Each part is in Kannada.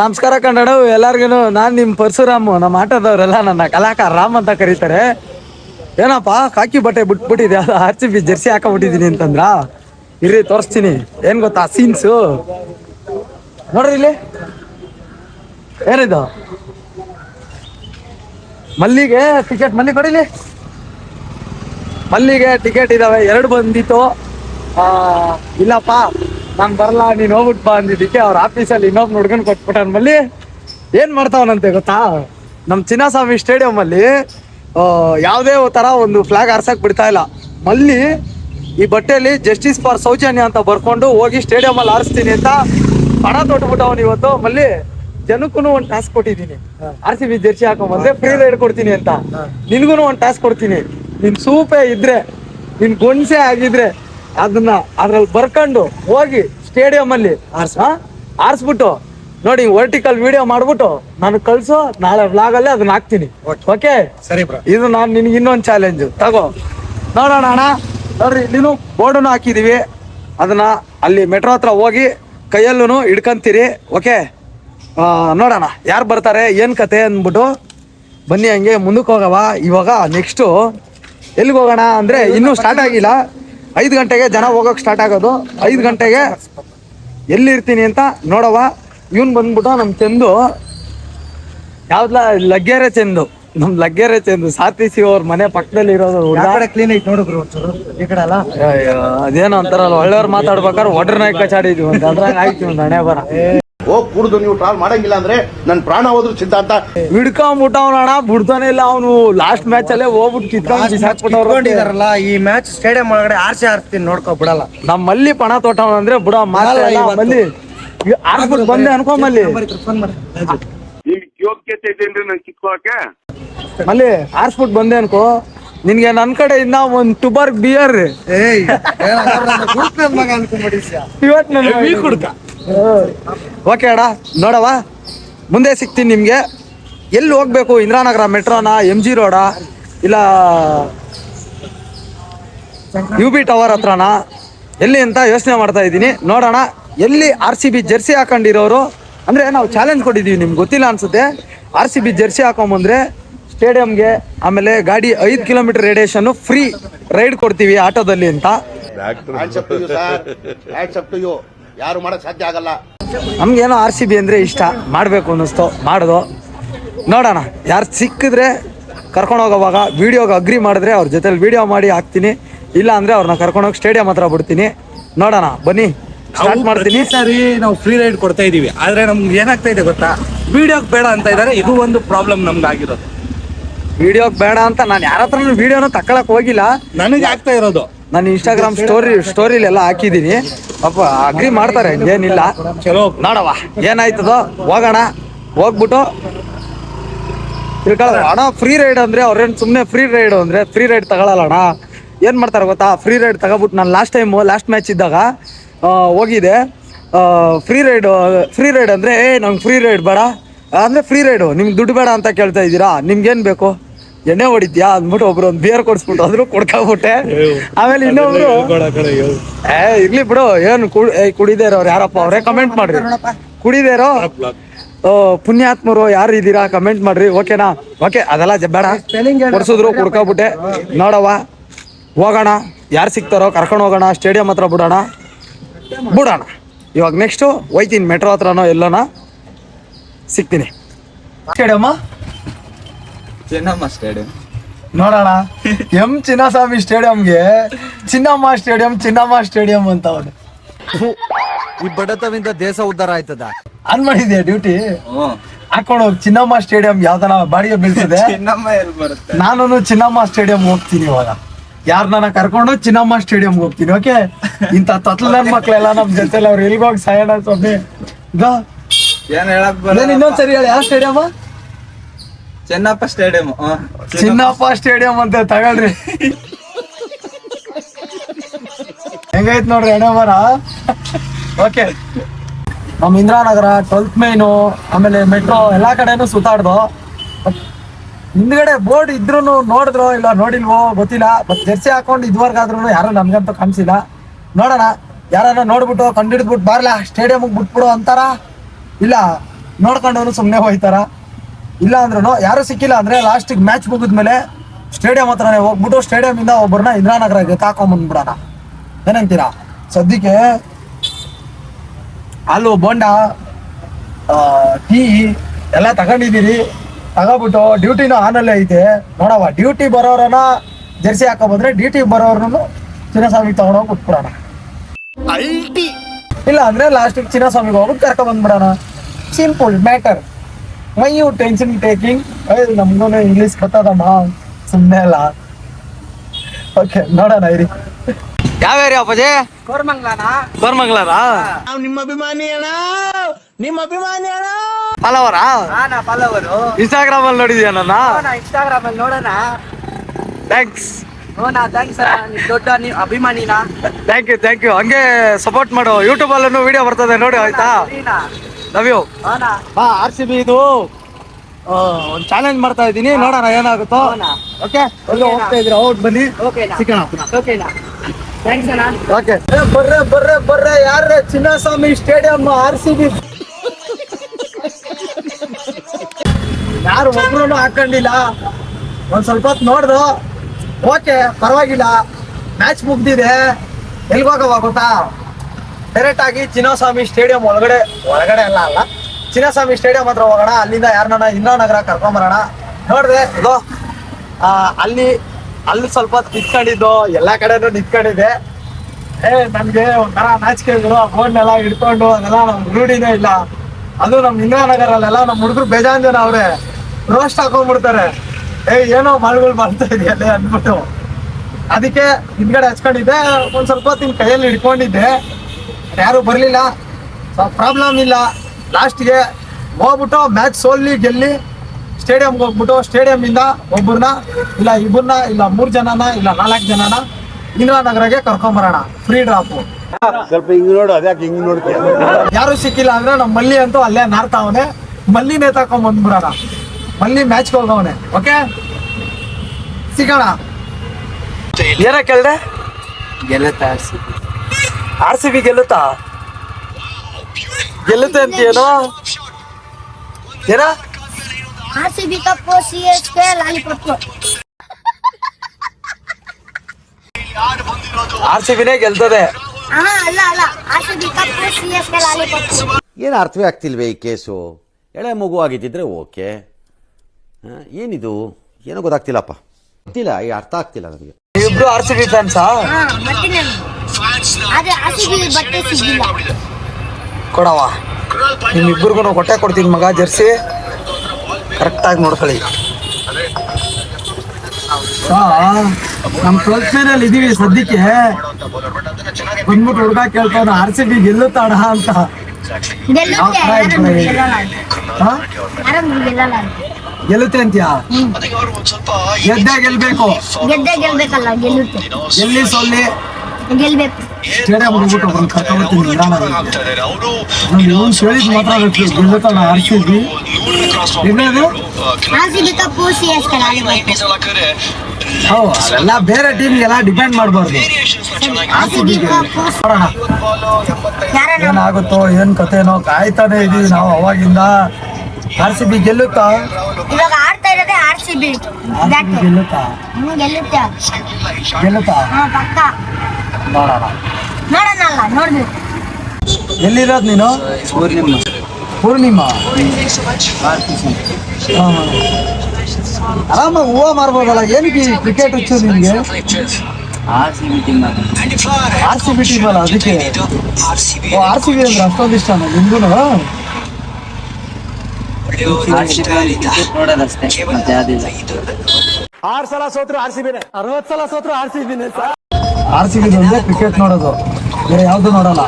ನಮಸ್ಕಾರ ಕನ್ನಡ ಎಲ್ಲರಿಗೂ ನಾನು ನಿಮ್ಮ ಪರಶುರಾಮು ನಮ್ಮ ಆಟೋದವರೆಲ್ಲ ನನ್ನ ಕಲಾಕಾರ ರಾಮ್ ಅಂತ ಕರೀತಾರೆ. ಏನಪ್ಪ, ಕಾಕಿ ಬಟ್ಟೆ ಬಿಟ್ಬಿಟ್ಟಿದೆ ಅದು ಆರ್ ಸಿ ಬಿ ಜರ್ಸಿ ಹಾಕೊಂಡ್ಬಿಟ್ಟಿದೀನಿ ಅಂತಂದ್ರ? ಇರ್ರಿ, ತೋರಿಸ್ತೀನಿ. ಏನು ಗೊತ್ತಾ, ಸೀನ್ಸು? ನೋಡ್ರಿ ಇಲ್ಲಿ. ಏನಿದು? ಮಲ್ಲಿಗೆ ಟಿಕೆಟ್ ಮಲ್ಲಿ ಕೊಡಿಲಿ ಮಲ್ಲಿಗೆ ಟಿಕೆಟ್ ಇದಾವೆ, ಎರಡು ಬಂದಿತ್ತು. ಇಲ್ಲಪ್ಪ. ನಾನ್ ಬರಲ್ಲ ನೀನ್ ಹೋಗ್ಬಿಟ್ ಬಾ ಅಂದಿದ್ದಕ್ಕೆ ಅವ್ರ ಆಫೀಸಲ್ಲಿ ಇನ್ನೊಬ್ ಹುಡ್ಗನ್ ಕೊಟ್ಬಿಟ್ಟ ಮಲ್ಲಿ. ಏನ್ ಮಾಡ್ತಾವನಂತೆ ಗೊತ್ತಾ? ನಮ್ ಚಿನ್ನಸ್ವಾಮಿ ಸ್ಟೇಡಿಯಂ ಅಲ್ಲಿ ಆ, ಯಾವ್ದೇ ತರ ಒಂದು ಫ್ಲಾಗ್ ಹರ್ಸಕ್ ಬಿಡ್ತಾ ಇಲ್ಲ. ಮಲ್ಲಿ ಈ ಬಟ್ಟೆಯಲ್ಲಿ ಜಸ್ಟಿಸ್ ಫಾರ್ ಸೌಜನ್ಯ ಅಂತ ಬರ್ಕೊಂಡು ಹೋಗಿ ಸ್ಟೇಡಿಯಂ ಅಲ್ಲಿ ಆರಿಸ್ತೀನಿ ಅಂತ ಹಣ ತೊಟ್ಬಿಟ್ಟವನ್ ಇವತ್ತು. ಮಲ್ಲಿ ಜನಕ್ಕೂ ಒಂದ್ ಟಾಸ್ಕ್ ಕೊಟ್ಟಿದ್ದೀನಿ. ಆರ್ ಸಿ ಬಿ ಜರ್ಸಿ ಹಾಕೊಂಬಂದ್ರೆ ಫ್ರೀ ರೈಡ್ ಕೊಡ್ತೀನಿ ಅಂತ. ನಿನ್ಗೂ ಒಂದ್ ಟಾಸ್ಕ್ ಕೊಡ್ತೀನಿ. ನಿನ್ ಸೂಪೆ ಇದ್ರೆ ನಿನ್ ಗೊಂಡ್ಸೆ ಆಗಿದ್ರೆ ಅದನ್ನ ಅದ್ರಲ್ಲಿ ಬರ್ಕೊಂಡು ಹೋಗಿ ಸ್ಟೇಡಿಯಂ ಅಲ್ಲಿ ಆರ್ಸ್ಬಿಟ್ಟು ನೋಡಿ ವರ್ಟಿಕಲ್ ವಿಡಿಯೋ ಮಾಡ್ಬಿಟ್ಟು ನಾನು ಕಳ್ಸೋ ನಾಳೆ ವ್ಲಾಗ್ ಅಲ್ಲಿ ಅದನ್ನ ಹಾಕ್ತೀನಿ. ಓಕೆ ಸರಿ ಬ್ರೋ. ಇದು ನಾನು ನಿನ್ಗೆ ಇನ್ನೊಂದು ಚಾಲೆಂಜ್ ತಗೋ. ನೋಡೋಣ ಅಣ್ಣ. ನೋಡ್ರಿ ಇಲ್ಲಿನೂ ಬೋರ್ಡನ್ನು ಹಾಕಿದೀವಿ. ಅದನ್ನ ಅಲ್ಲಿ ಮೆಟ್ರೋ ಹತ್ರ ಹೋಗಿ ಕೈಯಲ್ಲೂ ಹಿಡ್ಕಂತೀರಿ. ಓಕೆ ನೋಡೋಣ. ಯಾರು ಬರ್ತಾರೆ ಏನು ಕತೆ ಅಂದ್ಬಿಟ್ಟು ಬನ್ನಿ ಹಂಗೆ ಮುಂದಕ್ಕೆ ಹೋಗವ. ಇವಾಗ ನೆಕ್ಸ್ಟು ಎಲ್ಲಿಗೆ ಹೋಗೋಣ ಅಂದರೆ ಇನ್ನೂ ಸ್ಟಾರ್ಟ್ ಆಗಿಲ್ಲ. ಐದು ಗಂಟೆಗೆ ಜನ ಹೋಗೋಕೆ ಸ್ಟಾರ್ಟ್ ಆಗೋದು. ಐದು ಗಂಟೆಗೆ ಎಲ್ಲಿರ್ತೀನಿ ಅಂತ ನೋಡವ ಇವನ್ ಬಂದ್ಬಿಟ್ಟು ನಮ್ಮ ಚೆಂದು ಯಾವ್ದ್ಲ ಲಗ್ಗೆರೆ ಚೆಂದು ನಮ್ ಲಗ್ಗೆರೆ ಚೆಂದು ಸಾತಿಸಿ ಅವ್ರ ಮನೆ ಪಕ್ಕದಲ್ಲಿ ಇರೋದು. ಕ್ಲೀನ್ ಐತಿ ನೋಡಿದ್ರು ಈ ಕಡೆ ಅಲ್ಲ? ಅದೇನೋ ಅಂತಾರಲ್ಲ ಒಳ್ಳೆಯವ್ರು ಮಾತಾಡ್ಬೇಕಾದ್ರೆ ಒಡ್ರ ನಾಯಿ ಕಚಾಡಿದ್ವಿ ಅಂತ ಅದ್ರಾಗ ಆಯ್ತು ಒಂದು ಹಣೆ ಬರ. ಹೋಗ್ ಕುಡಿದು ನೀವು ಟ್ರಾಲ್ ಮಾಡಂಗಿಲ್ಲ ಅಂದ್ರೆ ನನ್ ಪ್ರಾಣ ಹೋದ್ರು ಸಿದ್ಧಾಂತ. ಅಂತ ಅಣ್ಣ ಬಿಡ್ತಾನೆ ಇಲ್ಲ ಅವನು. ಲಾಸ್ಟ್ ಮ್ಯಾಚ್ ಅಲ್ಲೇ ಹೋಗ್ಬಿಟ್ಟು ಕಿತ್ಕೊಂಡು ಬಿಸಾಕ್ಬಿಟ್ಟವ್ರು ಇಟ್ಕೊಂಡಿದಾರಲ್ಲ ಈ ಮ್ಯಾಚ್ ಸ್ಟೇಡಿಯಂ ಒಳಗಡೆ ಆರ್ಸಿ ಆರ್ಸ್ತೀನಿ ನೋಡ್ಕೊ ಬಿಡಲ್ಲ. ನಮ್ಮಲ್ಲಿ ಪಣ ತೋಟವನ ಅಂದ್ರೆ ಬಿಡ ಆರ್ಸ್ಬಿಟ್ಟು ಬಂದೆ ಅನ್ಕೊ ಮಲ್ಲಿ. ಫೋನ್ ಮಾಡಿ. ನಿಮ್ಗೆ ಯೋಗ್ಯತೆ ಇದೆನ್ರಿ ನಂಗೆ ಕಿತ್ಕೊಳಕ್ಕೆ? ಮಲ್ಲಿ ಆರ್ಸ್ಬಿಟ್ಟು ಬಂದೆ ಅನ್ಕೋ. ನಿನ್ಗೆ ನನ್ ಇನ್ನ ಒಂದ್ ಟುಬರ್ ಬಿಯರ್ ಏಯ್ ಗ್ರೂಪ್ ಮಗ ಅನ್ಕೊಂಡ್ಬಿಡಿ ಇವತ್ತು ಓಕೆ ಅಡ ನೋಡವ ಮುಂದೆ ಸಿಗ್ತೀನಿ ನಿಮ್ಗೆ. ಎಲ್ಲಿ ಹೋಗ್ಬೇಕು? ಇಂದ್ರಾನಗರ ಮೆಟ್ರೋನ ಎಂ ಜಿ ರೋಡಾ? ಇಲ್ಲ ಯು ಬಿ ಟವರ್ ಹತ್ರನಾ? ಎಲ್ಲಿ ಅಂತ ಯೋಚನೆ ಮಾಡ್ತಾ ಇದ್ದೀನಿ. ನೋಡೋಣ ಎಲ್ಲಿ ಆರ್ ಸಿ ಬಿ ಜೆರ್ಸಿ ಹಾಕೊಂಡಿರೋರು? ಅಂದ್ರೆ ನಾವು ಚಾಲೆಂಜ್ ಕೊಟ್ಟಿದ್ದೀವಿ ನಿಮ್ಗೆ ಗೊತ್ತಿಲ್ಲ ಅನ್ಸುತ್ತೆ. ಆರ್ ಸಿ ಬಿ ಜರ್ಸಿ ಹಾಕೊಂಬಂದ್ರೆ ಸ್ಟೇಡಿಯಂಗೆ ಆಮೇಲೆ ಗಾಡಿ ಐದು ಕಿಲೋಮೀಟರ್ ರೇಡಿಯೇಷನ್ ಫ್ರೀ ರೈಡ್ ಕೊಡ್ತೀವಿ ಆಟೋದಲ್ಲಿ ಅಂತ. ಯಾರು ಮಾಡಕ್ ಸಾಧ್ಯ ಆಗಲ್ಲ. ನಮ್ಗೇನೋ ಆರ್ ಸಿ ಬಿ ಅಂದರೆ ಇಷ್ಟ. ಮಾಡಬೇಕು ಅನ್ನಿಸ್ತು. ಮಾಡೋದು. ನೋಡೋಣ. ಯಾರು ಸಿಕ್ಕಿದ್ರೆ ಕರ್ಕೊಂಡು ಹೋಗೋವಾಗ ವೀಡಿಯೋಗೆ ಅಗ್ರಿ ಮಾಡಿದ್ರೆ ಅವ್ರ ಜೊತೆಲಿ ವಿಡಿಯೋ ಮಾಡಿ ಹಾಕ್ತೀನಿ. ಇಲ್ಲ ಅಂದರೆ ಅವ್ರನ್ನ ಕರ್ಕೊಂಡೋಗಿ ಸ್ಟೇಡಿಯಂ ಹತ್ರ ಬಿಡ್ತೀನಿ. ನೋಡೋಣ. ಬನ್ನಿ. ಸ್ಟಾರ್ಟ್ ಮಾಡ್ತೀನಿ. ಸರಿ ನಾವು ಫ್ರೀ ರೈಡ್ ಕೊಡ್ತಾ ಇದೀವಿ ಆದ್ರೆ ನಮ್ಗೆ ಏನಾಗ್ತಾ ಇದೆ ಗೊತ್ತಾ? ವಿಡಿಯೋಗೆ ಬೇಡ ಅಂತ ಇದಾರೆ. ಇದು ಒಂದು ಪ್ರಾಬ್ಲಮ್ ನಮ್ಗೆ ಆಗಿರೋದು. ವಿಡಿಯೋಗೆ ಬೇಡ ಅಂತ ನಾನು ಯಾರ ಹತ್ರನೂ ವಿಡಿಯೋನ ತಗೊಳಕ್ ಹೋಗಿಲ್ಲ. ನನಗೆ ಆಗ್ತಾ ಇರೋದು. ನಾನು ಇನ್ಸ್ಟಾಗ್ರಾಮ್ ಸ್ಟೋರಿ ಸ್ಟೋರಿಲೆಲ್ಲ ಹಾಕಿದ್ದೀನಿ. ಪಾಪ ಅಗ್ರಿ ಮಾಡ್ತಾರೆ, ಏನಿಲ್ಲ. ಚಲೋ ನೋಡವ ಏನಾಯ್ತದೋ ಹೋಗೋಣ. ಹೋಗ್ಬಿಟ್ಟು ಅಣ್ಣ ಫ್ರೀ ರೈಡ್ ಅಂದ್ರೆ ಅವ್ರೇನ್ ಸುಮ್ಮನೆ ಫ್ರೀ ರೈಡ್ ಅಂದ್ರೆ ಫ್ರೀ ರೈಡ್ ತಗೊಳಲ್ಲ ಅಣ್ಣ. ಏನ್ ಮಾಡ್ತಾರೆ ಗೊತ್ತಾ? ಫ್ರೀ ರೈಡ್ ತಗೋಬಿಟ್ಟು ನಾನು ಲಾಸ್ಟ್ ಟೈಮ್ ಲಾಸ್ಟ್ ಮ್ಯಾಚ್ ಇದ್ದಾಗ ಹೋಗಿದೆ ಫ್ರೀ ರೈಡ್ ಫ್ರೀ ರೈಡ್ ಅಂದ್ರೆ, ಏ, ನಂಗೆ ಫ್ರೀ ರೈಡ್ ಬೇಡ. ಅಂದ್ರೆ ಫ್ರೀ ರೈಡು ನಿಮ್ಗೆ ದುಡ್ಡು ಬೇಡ ಅಂತ ಕೇಳ್ತಾ ಇದ್ದೀರಾ? ನಿಮ್ಗೇನು ಬೇಕು? ಎಣ್ಣೆ ಹೊಡಿದ್ಯಾ ಅಂದ್ಬಿಟ್ಟು ಒಬ್ರು ಒಂದು ಬಿಯರ್ ಕೊಡಿಸ್ಬಿಟ್ಟು ಅದ್ರು ಕುಡ್ಕೊಬಿಟ್ಟೆ ಆಮೇಲೆ ಇನ್ನೊಬ್ರು ಏ ಇರ್ಲಿ ಬಿಡು. ಏನು ಕುಡಿದೇ ಇರೋರು ಯಾರಪ್ಪ? ಅವರೇ ಕಮೆಂಟ್ ಮಾಡ್ರಿ. ಕುಡಿದೇ ಇರೋ ಓ ಪುಣ್ಯಾತ್ಮರು ಯಾರು ಇದ್ದೀರಾ? ಕಮೆಂಟ್ ಮಾಡ್ರಿ. ಓಕೆನಾ ಓಕೆ ಅದೆಲ್ಲ ಬೇಡ. ಕೊಡ್ಸಿದ್ರು ಕುಡ್ಕೊಬಿಟ್ಟೆ ನೋಡವ ಹೋಗೋಣ. ಯಾರು ಸಿಗ್ತಾರೋ ಕರ್ಕೊಂಡು ಹೋಗೋಣ. ಸ್ಟೇಡಿಯಂ ಹತ್ರ ಬಿಡೋಣ. ಬಿಡೋಣ. ಇವಾಗ ನೆಕ್ಸ್ಟು ಹೋಯ್ತೀನಿ ಮೆಟ್ರೋ ಹತ್ರನೋ ಎಲ್ಲೋನ ಸಿಗ್ತೀನಿ. ಸ್ಟೇಡಿಯಮ್ಮ ಚೆನ್ನಮ್ಮ ಸ್ಟೇಡಿಯಂ. ನೋಡೋಣ. ಎಂ ಚಿನ್ನಸ್ವಾಮಿ ಸ್ಟೇಡಿಯಂಗೆ ಚಿನ್ನಮ್ಮ ಸ್ಟೇಡಿಯಂ ಚಿನ್ನಮ್ಮ ಸ್ಟೇಡಿಯಂ ಅಂತ ಅವನು ಈ ಬಡತವಿಂದ ದೇಶ ಉದ್ಧಾರ ಆಯ್ತದ? ಅನ್ ಮಾಡಿದ್ಯಾ ಡ್ಯೂಟಿ? ಹಾಕೊಂಡು ಹೋಗಿ ಚಿನ್ನಮ್ಮ ಸ್ಟೇಡಿಯಂ ಯಾವ್ದನ ಬಾಡಿಗೆ ಬೀಳ್ತದೆ? ಚೆನ್ನಮ್ಮ ಎಲ್ಲಿ ಬರುತ್ತೆ? ನಾನು ಚಿನ್ನಮ್ಮ ಸ್ಟೇಡಿಯಂ ಹೋಗ್ತೀನಿ ಇವಾಗ. ಯಾರನ್ನ ಕರ್ಕೊಂಡು ಚಿನ್ನಮ್ಮ ಸ್ಟೇಡಿಯಂ ಹೋಗ್ತೀನಿ ಓಕೆ? ಇಂಥ ತತ್ಲದ ಮಕ್ಳೆಲ್ಲ ನಮ್ ಜೊತೆಲಿ ಅವ್ರು ಎಲ್ಗೋಗಿ ಹೋಗಿ ಸಾಯಣ ಸ್ವಾಮಿ? ಇನ್ನೊಂದ್ಸರಿ ಏನ್ ಹೇಳಕ್ ಅದೇನ್ ಇನ್ನೊಂದ್ ಸರಿ ಹೇಳಿ ಯಾವ stadium Chennappa stadium. Chinnappa stadium ಅಂತ ತಗೊಳ್ರಿ. ಹೆಂಗೈತ್ ನೋಡ್ರಿ ಹಣೆ ಮರ ಓಕೆ. ನಮ್ ಇಂದಿರಾನಗರ ಟ್ವೆಲ್ತ್ ಮೈನು ಆಮೇಲೆ ಮೆಟ್ರೋ ಎಲ್ಲಾ ಕಡೆನು ಸುತ್ತಾಡ್ದು. ಹಿಂದ್ಗಡೆ ಬೋರ್ಡ್ ಇದ್ರು ನೋಡಿದ್ರೋ ಇಲ್ಲ ನೋಡಿಲ್ವೋ ಗೊತ್ತಿಲ್ಲ. ಬಟ್ ಜೆರ್ಸಿ ಹಾಕೊಂಡು ಇದುವರೆಗಾದ್ರೂ ಯಾರು ನನ್ಗಂತೂ ಕಾಣಿಸಿಲ್ಲ. ನೋಡೋಣ ಯಾರನ್ನ ನೋಡ್ಬಿಟ್ಟು ಕಂಡಿಡ್ದ್ಬಿಟ್ಟು ಬಾರ್ಲಾ, ಸ್ಟೇಡಿಯಂ ಬಿಟ್ಬಿಡು ಅಂತಾರ? ಇಲ್ಲ ನೋಡ್ಕೊಂಡವ್ರು ಸುಮ್ಮನೆ ಹೋಯ್ತಾರ? ಇಲ್ಲ ಅಂದ್ರೂ ಯಾರು ಸಿಕ್ಕಿಲ್ಲ ಅಂದ್ರೆ ಲಾಸ್ಟಿಗೆ ಮ್ಯಾಚ್ ಮುಗಿದ್ಮೇಲೆ ಸ್ಟೇಡಿಯಂ ಹತ್ರನೇ ಹೋಗ್ಬಿಟ್ಟು ಸ್ಟೇಡಿಯಂ ಇಂದ ಒಬ್ಬರನ್ನ ಇಂದಿರಾನಗರಕ್ಕೆ ತಾಕೊಂಬಂದ್ಬಿಡೋಣ ಏನಂತೀರಾ? ಸದ್ಯಕ್ಕೆ ಹಾಲು ಬೋಂಡ ಟೀ ಎಲ್ಲ ತಗೊಂಡಿದ್ದೀರಿ. ತಗೋಬಿಟ್ಟು ಡ್ಯೂಟಿನೂ ಆನಲ್ಲೇ ಐತೆ. ನೋಡವ ಡ್ಯೂಟಿ ಬರೋರನ್ನ ಜೆರ್ಸಿ ಹಾಕೋ ಡ್ಯೂಟಿ ಡ್ಯೂಟಿ ಬರೋರ್ನು ತಗೊಂಡು ತಗೊಂಡೋಗಿ ಬಿಟ್ಬಿಡೋಣ ಇಲ್ಲ ಅಂದ್ರೆ ಲಾಸ್ಟಿಗೆ ಚಿನ್ನಸ್ವಾಮಿಗೆ ಹೋಗ್ಬಿಟ್ಟು ಕರ್ಕೊಂಡ್ಬಂದ್ಬಿಡೋಣ simple matter my you tension taking ನಮ್ಗೂ ಇಂಗ್ಲೀಷ್ ಬರ್ತದಮ್ಮ ಸುಮ್ಮನೆ ಅಲ್ಲ. ಓಕೆ ನೋಡೋಣ ಇರಿ. ಯಾವ ಏರಿಯಾ ಅಪ್ಪಾಜಿ? ನಾವು ನಿಮ್ಮ ಅಭಿಮಾನಿ ಅಣ್ಣ. ನಿಮ್ಮ ಅಭಿಮಾನಿ ಅಣ್ಣ. ಫಾಲೋವರಾ ಇನ್ಸ್ಟಾಗ್ರಾಮ್ ಅಲ್ಲಿ ನೋಡಿದ್ಯಾ ನನ್ನ? ಇನ್ಸ್ಟಾಗ್ರಾಮ್ ಅಲ್ಲಿ ನೋಡೋಣ. ಥ್ಯಾಂಕ್ಸ್ ನೋಡೋಣ ಥ್ಯಾಂಕ್ಸ್ ದೊಡ್ಡ ನೀವು ಅಭಿಮಾನಿನ? ಥ್ಯಾಂಕ್ ಯು ಥ್ಯಾಂಕ್ ಯು ಹಂಗೆ ಸಪೋರ್ಟ್ ಮಾಡು ಯೂಟ್ಯೂಬ್ ಅಲ್ಲೂ ವಿಡಿಯೋ ಬರ್ತದೆ ನೋಡಿ ಆಯ್ತಾ? ಲವ್ ಯು ಹಾ ಆರ್ ಸಿ ಬಿ ಇದು ಒಂದು ಚಾಲೆಂಜ್ ಮಾಡ್ತಾ ಇದ್ದೀನಿ. ನೋಡೋಣ ಏನಾಗುತ್ತೋ? ಓಕೆ ಎಲ್ಲ ಹೋಗ್ತಾ ಇದ್ರೆ ಔಟ್ ಬನ್ನಿ. ಸಿಗೋಣ ಓಕೆನಾ? ಥ್ಯಾಂಕ್ಸ್ ಅಣ್ಣ. ಓಕೆ ಬರ್ರೆ ಬರ್ರೆ ಬರ್ರೆ ಯಾರೇ Chinnaswamy stadium R C B ಯಾರು ಒಬ್ರು ಹಾಕೊಂಡಿಲ್ಲ. ಒಂದ್ ಸ್ವಲ್ಪ ಹೊತ್ತು ನೋಡ್ದು. ಓಕೆ ಪರವಾಗಿಲ್ಲ. ಮ್ಯಾಚ್ ಮುಗ್ದಿದೆ. ಎಲ್ಲಿ ಹೋಗವ ಗೊತ್ತಾ? ಡೈರೆಕ್ಟ್ ಆಗಿ ಚಿನ್ನಸ್ವಾಮಿ ಸ್ಟೇಡಿಯಂ ಒಳಗಡೆ ಒಳಗಡೆ ಅಲ್ಲ ಅಲ್ಲ. ಚಿನ್ನಸ್ವಾಮಿ ಸ್ಟೇಡಿಯಂ ಹತ್ರ ಹೋಗೋಣ, ಅಲ್ಲಿಂದ ಯಾರನ್ನ ಇಂದ್ರಾನಗರ ಕರ್ಕೊಂಬರೋಣ. ನೋಡಿದೆ ಇದು ಅಲ್ಲಿ ಅಲ್ಲಿ ಸ್ವಲ್ಪ ಹೊತ್ತು ನಿಂತ್ಕೊಂಡಿದ್ದು, ಎಲ್ಲಾ ಕಡೆನೂ ನಿಂತ್ಕೊಂಡಿದ್ದೆ. ಏ, ನನ್ಗೆ ಒಂಥರ ನಾಚಿಕೆಗಳು ಫೋನ್ನೆಲ್ಲ ಹಿಡ್ಕೊಂಡು, ಅದೆಲ್ಲ ನಮ್ ರೂಢಿನೇ ಇಲ್ಲ. ಅದು ನಮ್ ಇಂದ್ರಾನಗರಲ್ಲೆಲ್ಲ ನಮ್ ಹುಡುಗರು ಬೇಜಾನ್ ಜನ ಅವ್ರೆ. ರೋಸ್ಟ್ ಹಾಕೊಂಡ್ಬಿಡ್ತಾರೆ. ಏ, ಏನೋ ಮಾಲ್ಗಳು ಬರ್ತಾ ಇದೆಯಲ್ಲೇ ಅಂದ್ಬಿಟ್ಟು. ಅದಕ್ಕೆ ಹಿಂದ್ಗಡೆ ಹಚ್ಕೊಂಡಿದ್ದೆ, ಒಂದ್ ಸ್ವಲ್ಪ ಹೊತ್ತು ಕೈಯಲ್ಲಿ ಹಿಡ್ಕೊಂಡಿದ್ದೆ. ಯಾರು ಸೊ ಪ್ರಾಬ್ಲಮ್ ಇಲ್ಲ. ಲಾಸ್ಟ್ಗೆ ಹೋಗ್ಬಿಟ್ಟು ಮ್ಯಾಚ್ ಸೋಲ್ಲಿ ಗೆಲ್ಲಿ ಸ್ಟೇಡಿಯಂಗೆ ಹೋಗ್ಬಿಟ್ಟು ಸ್ಟೇಡಿಯಂ ಇಂದ ಒಬ್ಬರನ್ನ ಇಲ್ಲ ಇಬ್ಬರನ್ನ ಇಲ್ಲ ಮೂರು ಜನನ ಇಲ್ಲ ನಾಲ್ಕು ಜನನ ಇಂದಿರಾನಗರಗೆ ಕರ್ಕೊಂಬರೋಣ. ಫ್ರೀ ಡ್ರಾಪು ಸ್ವಲ್ಪ ಹಿಂಗ್ ನೋಡು ಅದ್ಯಾಕೆ ಹಿಂಗ್ ನೋಡ್ತೀಯ? ಯಾರು ಸಿಕ್ಕಿಲ್ಲ ಅಂದ್ರೆ ನಮ್ಮ ಮಲ್ಲಿ ಅಂತೂ ಅಲ್ಲೇ ನಾರ್ತಾವನೆ ಮಲ್ಲಿನೇ ತಕೊಂಡ್ ಬಂದ್ಬಿಡೋಣ. ಮಲ್ಲಿ ಮ್ಯಾಚ್ ಹೋಗವನೆ. ಓಕೆ ಸಿಗೋಣ. ಏನ ಕೇಳ್ದೆ? ಗೆಲ್ಲುತ್ತಾ ಆರ್ ಸಿ ಬಿ ಗೆಲ್ಲುತ್ತಾ? ಗೆಲ್ಲುತ್ತೆ ಅಂತ ಏನೋ? Cup C S K lollipop. R C ಬಿನೇ ಗೆಲ್ತದೆ. ಹಾ ಅಲ್ಲ ಅಲ್ಲ. RCB cup C S K lollipop. ಏನು ಅರ್ಥವೇ ಆಗ್ತಿಲ್ವೇ ಈ ಕೇಸು? ಎಳೆ ಮಗು ಆಗಿದ್ದಿದ್ರೆ ಓಕೆ. ಆ, ಏನಿದು? ಏನೋ ಗೊತ್ತಾಗ್ತಿಲ್ಲಪ್ಪ. ಗೊತ್ತಿಲ್ಲ ಈ ಅರ್ಥ ಆಗ್ತಿಲ್ಲ ನನಗೆ. ಇಬ್ರು ಆರ್ ಸಿ ಬಿ ಫ್ಯಾನ್ಸಾ? ಬಟ್ಟೆ ಸಿಗ್ಲಿಲ್ಲ. ಕೊಡವ. ನಿಮ್ಮಿಬ್ಬರಿಗೂ ಕೊಟ್ಟೆ ಕೊಡ್ತೀನಿ ಮಗ ಜರ್ಸಿ. ಕರೆಕ್ಟಾಗಿ ನೋಡ್ಕೊಳ್ಳಿ. ನಮ್ಮ ಟ್ವೆಲ್ತ್ ಇದೀವಿ ಸದ್ಯಕ್ಕೆ. ಬಂದ್ಬಿಟ್ಟು ಹುಡುಗ ಕೇಳ್ತಾನ ಆರ್ ಸಿ ಬಿ ಗೆಲ್ಲುತ್ತಾಡ ಅಂತ. ಗೆಲ್ಲುತ್ತೆ ಅಂತ್ಯಾ? ಗೆದ್ದೇ ಗೆಲ್ಬೇಕು. ಗೆದ್ದೆ ಗೆಲ್ಬೇಕಲ್ಲ ಗೆಲ್ಲುತ್ತೆ. ಎಲ್ಲಿ ಸೊಲ್ಲಿ. ಗೆಲ್ಬೇಕು ಸ್ಟೇಡಿಯಂ ಹೋಗ್ಬಿಟ್ಟು ಹೇಳಿದ್ ಆರ್ ಸಿ ಬಿ ಇನ್ನೇನು ಹೌದು ಅದೆಲ್ಲ ಬೇರೆ ಟೀಮ್ಗೆಲ್ಲ ಡಿಪೆಂಡ್ ಮಾಡಬಾರ್ದು. ಏನಾಗುತ್ತೋ ಏನ್ ಕಥೆನೋ ಕಾಯ್ತಾನೆ ಇದೀವಿ ನಾವು ಅವಾಗಿಂದ. ಆರ್ ಸಿ ಬಿ ಗೆಲ್ಲುತ್ತಾ? ಇವಾಗ ಆಡ್ತಾ ಇರೋದೇ ಆರ್ಸಿಬಿ ಆರ್ ಸಿ ಬಿ ಗೆಲ್ಲುತ್ತಾ? ಗೆಲ್ಲುತ್ತಾ. ಪಕ್ಕ. ನೋಡೋಣ ನೋಡೋಣ ನೋಡ್ಬೇಕು ಎಲ್ಲಿರೋದು ನೀನು? ಪೂರ್ಣಿಮಾ. ಪೂರ್ಣಿಮಾ? ಆರಾಮಾಗಿ ಹೂವು ಮಾರ್ಬೋದಲ್ಲ ಏನಕ್ಕೆ ಕ್ರಿಕೆಟ್ ಹುಚ್ಚು ನಿಮಗೆ ಆರ್ ಸಿ ಬಿ ಟೀಮ್ ಅಲ್ಲ ಅದಕ್ಕೆ. ಓ ಆರ್ ಸಿ ಬಿ ಅಂದ್ರೆ ಅಷ್ಟೊಂದು ಇಷ್ಟ ನಿಮ್ಗೂ ಆರ್ ಸಿ ಬಿ ಒಂದೇ ಕ್ರಿಕೆಟ್ ನೋಡೋದು. ಬೇರೆ ಯಾವುದು ನೋಡಲ್ಲ.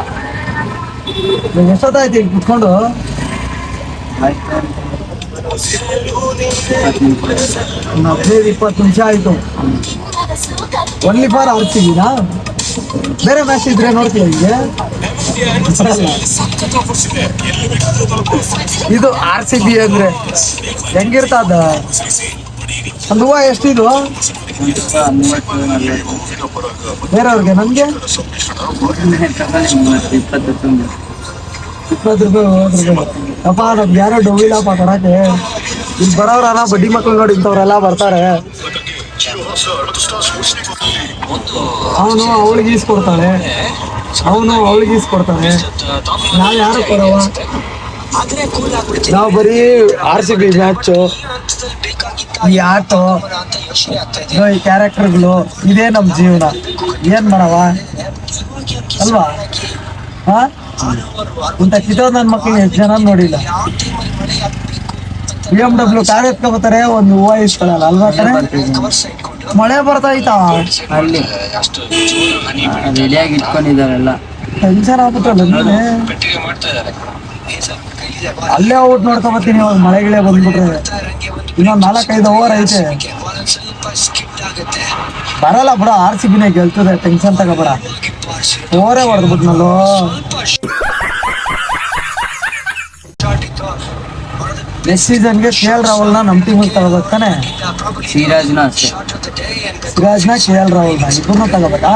ಎಷ್ಟೊತ್ತಾಯ್ತು ಇಲ್ಲಿ ಕುತ್ಕೊಂಡು? ಹದಿನೈದು ಇಪ್ಪತ್ತು ನಿಮಿಷ ಆಯ್ತು. ಒನ್ಲಿ ಫಾರ್ ಆರ್ ಸಿ ಬಿನಾ ಬೇರೆ ಮ್ಯಾಚ್ ಇದ್ರೆ ನೋಡ್ತೀವಿ ಹೀಗೆ? ಇದು ಆರ್ ಸಿ ಬಿ ಅಂದ್ರೆ ಹೆಂಗಿರ್ತದ? ಒಂದು ಹೂವು ಎಷ್ಟಿದು? ಬೇರೆಯವ್ರಿಗೆ ನಮಗೆ? ಇಪ್ಪತ್ತು ರೂಪಾಯಿ ಮೂವತ್ತು ನಮ್ಗೆ ಯಾರೋ ಡೊವಿಲ್ಲಪ್ಪ ಕೊಡಕ್ಕೆ. ಇಲ್ಲಿ ಬರೋರಲ್ಲ ಬಡ್ಡಿ ಮಕ್ಕಳು ನೋಡಿ ಇಂಥವ್ರೆಲ್ಲ ಬರ್ತಾರೆ. ಅವನು ಅವಳಿಗೆ ಈಸ್ಕೊಡ್ತಾಳೆ ಅವನು ಅವಳಿಗೆ ಈಸ್ಕೊಡ್ತಾನೆ ನಾವು ಯಾರು ಕೊಡವ? ನಾವು ಬರೀ ಆರ್ ಸಿ ಬಿ ಮ್ಯಾಚು ಈ ಆಟೋ ಈ ಕ್ಯಾರೆಕ್ಟರ್ಗಳು ಇದೇ ನಮ್ಮ ಜೀವನ. ಏನ್ ಮಾಡವ? ಅಲ್ವಾ? ಹಾ ಇಂಥ ಕಿತ್ತೋದ್ ನನ್ನ ಮಕ್ಕಳಿಗೆ ಎಷ್ಟು ಜನ ನೋಡಿಲ್ಲ. ಬಿ ಎಂ ಡಬ್ಲ್ಯೂ ಕಾರ್ ಎತ್ಕೊಬತ್ತಾರೆ ಒಂದು ಹೂವ ಇಸ್ಕೊಳ್ಳಲ್ಲ ಅಲ್ವಾ ಕಣೆ? ಮಳೆ ಬರ್ತಾಯ್ತಾ ಅಲ್ಲಿ. ರೆಡಿಯಾಗಿ ಇಟ್ಕೊಂಡಿದ್ದಾರೆಲ್ಲ ಟೆನ್ಷನ್ ಆಗ್ಬಿಟ್ಟಲ್ಲ ಅಲ್ಲೇ ಔಟ್ ನೋಡ್ಕೊಬತ್ತೀನಿ ಇವಾಗ ಮಳೆ ಗಿಳೆ ಬಂದ್ಬಿಟ್ರೆ. ಇನ್ನೊಂದ್ ನಾಲ್ಕೈದು ಓವರ್ ಐತೆ. ಬರಲ್ಲ ಬಿಡ ಆರ್ ಸಿ ಬಿನೇ ಗೆಲ್ತದೆ ಟೆನ್ಷನ್ ತಗೋಬೇಡ. ಓವರೇ ಹೊಡೆದ್ಬಿಟ್ನಲ್ಲೋ. ನೆಕ್ಸ್ಟ್ ಸೀಸನ್ಗೆ ಕೆ ಎಲ್ ರಾಹುಲ್ನ ನಮ್ಮ ಟೀಮಿಗೆ ತಗೋಬೇಕು ತಾನೆ? ಸಿರಾಜ್ನು ಅಷ್ಟೇ. ಸಿರಾಜ್ನ ಕೆ ಎಲ್ ರಾಹುಲ್ನ ಇಬ್ಬರು ತಗೋಬೇಕಾ?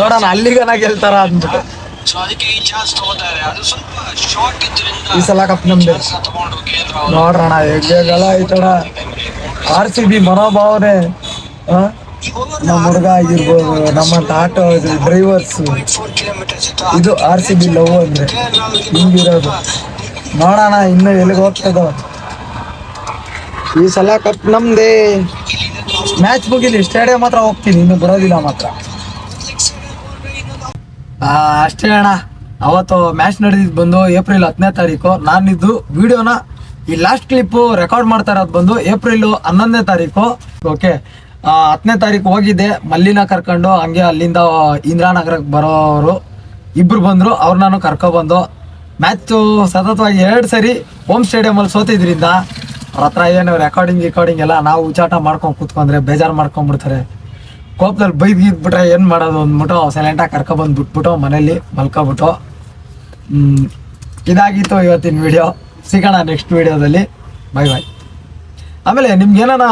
ನೋಡೋಣ ಅಲ್ಲಿಗನ ಗೆಲ್ತಾರ ಅಂದ್ಬಿಟ್ಟು. ಈ ಸಲ ಕಪ್ ನಮ್ದು. ನೋಡ್ರಣ ಹೆಗ್ಗೆಲ್ಲ ಐತಣ ಆರ್ ಸಿ ಬಿ ಮನೋಭಾವನೆ? ನಮ್ಮ ಹುಡುಗ ಆಗಿರ್ಬೋದು ನಮ್ಮಂತ ಆಟೋ ಡ್ರೈವರ್ಸ್ ಇದು ಆರ್ ಸಿ ಬಿ ಲವ್ ಅಂದ್ರೆ. ಹಿಂಗಿರೋದು. ನೋಡೋಣ ಇನ್ನು ಎಲ್ಲಿಗೆ ಹೋಗ್ತದ. ಈ ಸಲ ಕಪ್ ನಮ್ದೇ ಮ್ಯಾಚ್ ಮುಗಿಲಿ ಸ್ಟೇಡಿಯಂ ಮಾತ್ರ ಹೋಗ್ತೀನಿ ಇನ್ನು ಬರೋದಿಲ್ಲ ಮಾತ್ರ. ಅಷ್ಟೇ ಅಣ್ಣ. ಅವತ್ತು ಮ್ಯಾಚ್ ನಡೆದಿದ್ದು ಬಂದು ಏಪ್ರಿಲ್ ಹತ್ತನೇ ತಾರೀಕು. ನಾನಿದ್ದು ವಿಡಿಯೋನ ಈ ಲಾಸ್ಟ್ ಕ್ಲಿಪ್ಪು ರೆಕಾರ್ಡ್ ಮಾಡ್ತಾ ಇರೋದು ಬಂದು ಏಪ್ರಿಲ್ ಹನ್ನೊಂದನೇ ತಾರೀಕು. ಓಕೆ ಹತ್ತನೇ ತಾರೀಕು ಹೋಗಿದ್ದೆ. ಮಲ್ಲಿನ ಕರ್ಕೊಂಡು ಹಂಗೆ ಅಲ್ಲಿಂದ ಇಂದಿರಾನಗರಕ್ಕೆ ಬರೋರು ಇಬ್ರು ಬಂದರು. ಅವ್ರು ನಾನು ಕರ್ಕೊಬಂದು. ಮ್ಯಾಚು ಸತತವಾಗಿ ಎರಡು ಸರಿ ಹೋಮ್ ಸ್ಟೇಡಿಯಮಲ್ಲಿ ಸೋತಿದ್ರಿಂದ ಅವ್ರ ಹತ್ರ ಏನು ರೆಕಾರ್ಡಿಂಗ್ ರೆಕಾರ್ಡಿಂಗ್ ಎಲ್ಲ ನಾವು ಉಚ್ಚಾಟ ಮಾಡ್ಕೊಂಡು ಕೂತ್ಕೊಂಡ್ರೆ ಬೇಜಾರು ಮಾಡ್ಕೊಂಡ್ಬಿಡ್ತಾರೆ. ಕೋಪದಲ್ಲಿ ಬೈದ್ ಗೀದ್ಬಿಟ್ರೆ ಏನು ಮಾಡೋದು ಅಂದ್ಬಿಟ್ಟು ಸೈಲೆಂಟಾಗಿ ಕರ್ಕೊಬಂದು ಬಿಟ್ಬಿಟ್ಟು ಮನೇಲಿ ಮಲ್ಕೊಬಿಟ್ಟು. ಇದಾಗಿತ್ತು ಇವತ್ತಿನ ವಿಡಿಯೋ ಸಿಗೋಣ ನೆಕ್ಸ್ಟ್ ವಿಡಿಯೋದಲ್ಲಿ ಬೈ ಬಾಯ್ ಆಮೇಲೆ ನಿಮ್ಗೆ ಏನಾನ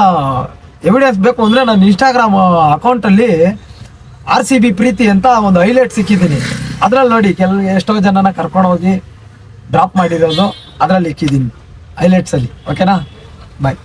ಎವಿಡೆನ್ಸ್ ಬೇಕು ಅಂದರೆ ನನ್ನ ಇನ್ಸ್ಟಾಗ್ರಾಮ್ ಅಕೌಂಟಲ್ಲಿ ಆರ್ ಸಿ ಬಿ ಪ್ರೀತಿ ಅಂತ ಒಂದು ಹೈಲೈಟ್ ಸಿಕ್ಕಿದ್ದೀನಿ ಅದ್ರಲ್ಲಿ ನೋಡಿ ಕೆಲ, ಎಷ್ಟೋ ಜನನ ಕರ್ಕೊಂಡು ಹೋಗಿ ಡ್ರಾಪ್ ಮಾಡಿರೋದು ಅದರಲ್ಲಿ ಇಕ್ಕಿದ್ದೀನಿ ಹೈಲೈಟ್ಸಲ್ಲಿ ಓಕೆನಾ ಬಾಯ್